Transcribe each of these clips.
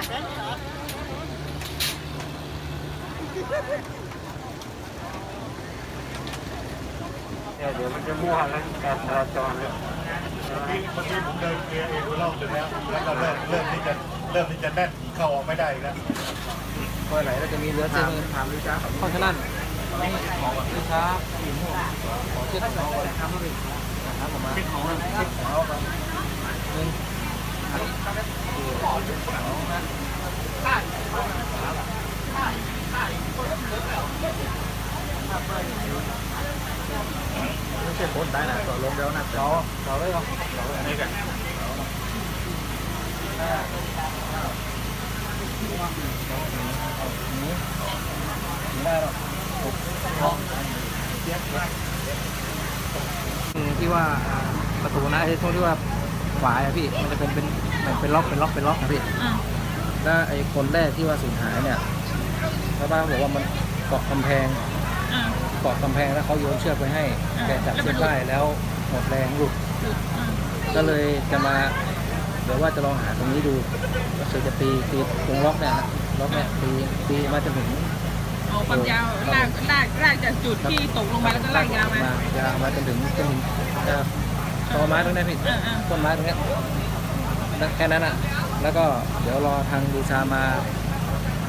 เดี๋ยวมันจะมั่วแล้วการจราจรเนี่ยที่เมื่อกี้ผมเดินเคลียร์เองรอบหนึ่งแล้วแล้วก็เริ่มเริ่มที่จะเริ่มที่จะแน่นเข้าออกไม่ได้อีกแล้วเมื่อไหร่เราจะมีเรือเจริญถามลูกซ่าของข้างนั่นลิซ่าหินหัวขอเช็ดของก่อนครับเช็ดของเช็ดของก่อน ไม่ใช่โคตรได้นะต่อลงแล้วนะต่อต่อเลยเหรอต่อเลยอันนี้กันนี้ไม่ได้หรอกที่ว่าประตูนะไอ้ตรงที่ว่าฝาอะพี่มันจะเป็นเป็นเหมือนเป็นล็อกเป็นล็อกเป็นล็อกนะพี่แล้วไอ้คนแรกที่ว่าสูญหายเนี่ยชาวบ้านบอกว่ามันเกาะกำแพง เกาะกำแพงแล้วเขาโยนเชือกไปให้อ่าแกจับแล้วมัเส้นนหลุดได้แล้วหมดแรงหลุดหลุดอ่าก็เลยจะมาเดี๋ยวว่าจะลองหาตรงนี้ดูก็คือจะตีตีตรงล็อกเนี่ยนะล็อกเนี่ยตีตีมาจนถึงเอาความยาวลากลากลากจากจุดที่ตกลงมาแล้วก็ลากยาวมายาวมาจนถึงจนถึงจะตอไม้ตรงนี้พี่อ่าอ่าต้นไม้ตรงเนี้ยแล้วแค่นั้นอะ แล้วก็เดี๋ยวรอทางดูชามา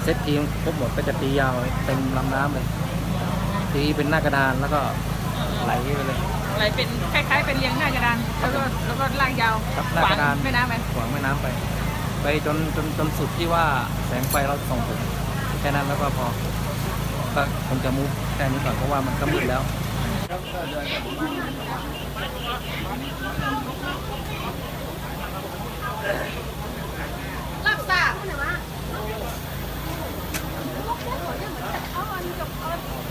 เซตทีมครบหมดก็จะตียาวเต็มลำน้ำเลย ตีเป็นหน้ากระดานแล้วก็ไหลไปเลยอะไรเป็นคล้ายๆเป็นเรียงหน้ากระดานแล้วก็แล้วก็ลากยาวครับหน้ากระดานขวงแม่น้ำไปขวางแม่น้ำไป ไปจนจนจนสุดที่ว่าแสงไฟเราส่องถึงแค่นั้นแล้วก็พอก็คงจะมูฟแค่นี้ก่อนเพราะว่ามันก็มืดแล้ว รับทราบ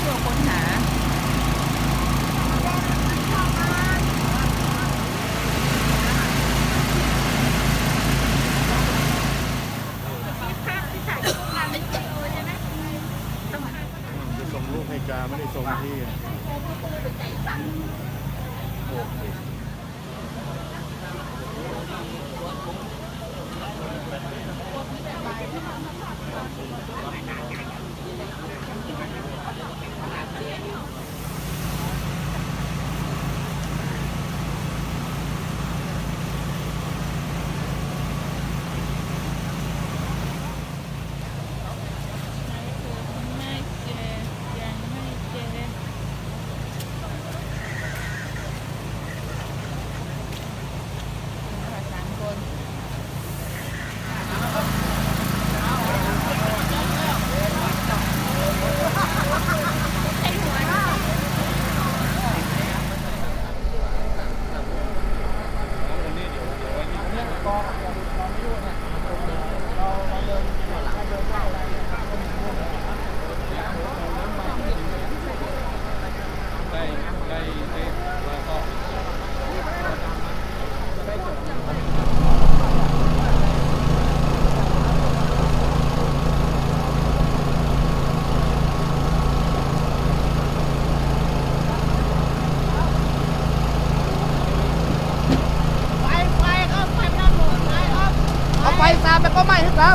เพื่อค้นหา จะส่งรูปให้กาไม่ได้ส่งที่อะโอเค ไม่เจอยังไม่เจอสามคน ได้ได้ได้แล้วก็ เอาไฟ ตามไปก็ไหม้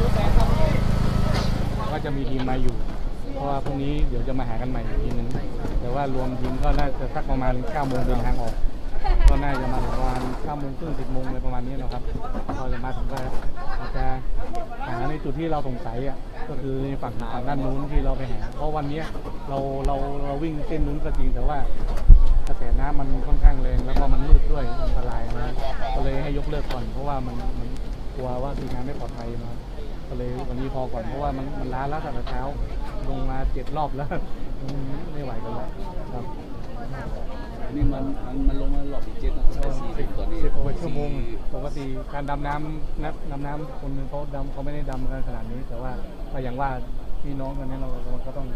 ทุกลำก็จะมีทีมมาอยู่ เพราะว่าพรุ่งนี้เดี๋ยวจะมาหากันใหม่อีกทีหนึงแต่ว่ารวมทีมก็น่าจะสักประมาณ9โมงเดินทางออก ก็น่าจะมาประมาณ9โมงครึ่ง10โมงอะไรประมาณนี้นะครับก็จะมาถึงก็อาจจะหาในจุดที่เราสงสัยอะก็คือในฝั่งฝั่งด้านนู้นที่เราไปหาเพราะวันนี้เราเราเราวิ่งเส้นนู้นก็จริงแต่ว่ากระแสน้ำมันค่อนข้างแรงแล้วก็มันมืดด้วยอันตรายนะก็เลยให้ยกเลิกก่อนเพราะว่ามันมันกลัวว่าทีมงานไม่ปลอดภัยนะก็เลยวันนี้พอก่อนเพราะว่ามันมันล้าแล้วตั้งแต่เช้าลงมาเจ็ดรอบแล้วไม่ไหวกันแล้วครับ นี่มันมันมันลงมาหลอบอีกเจ็ดนะก็สี่สิบตอนนี้สิบกว่าชั่วโมงปกติการดำน้ำนักดำน้ำคนหนึ่งเขาดำเขาไม่ได้ดำกันขนาดนี้ แต่ว่าอย่างว่าพี่น้องกันนี้เราเราก็ต้อง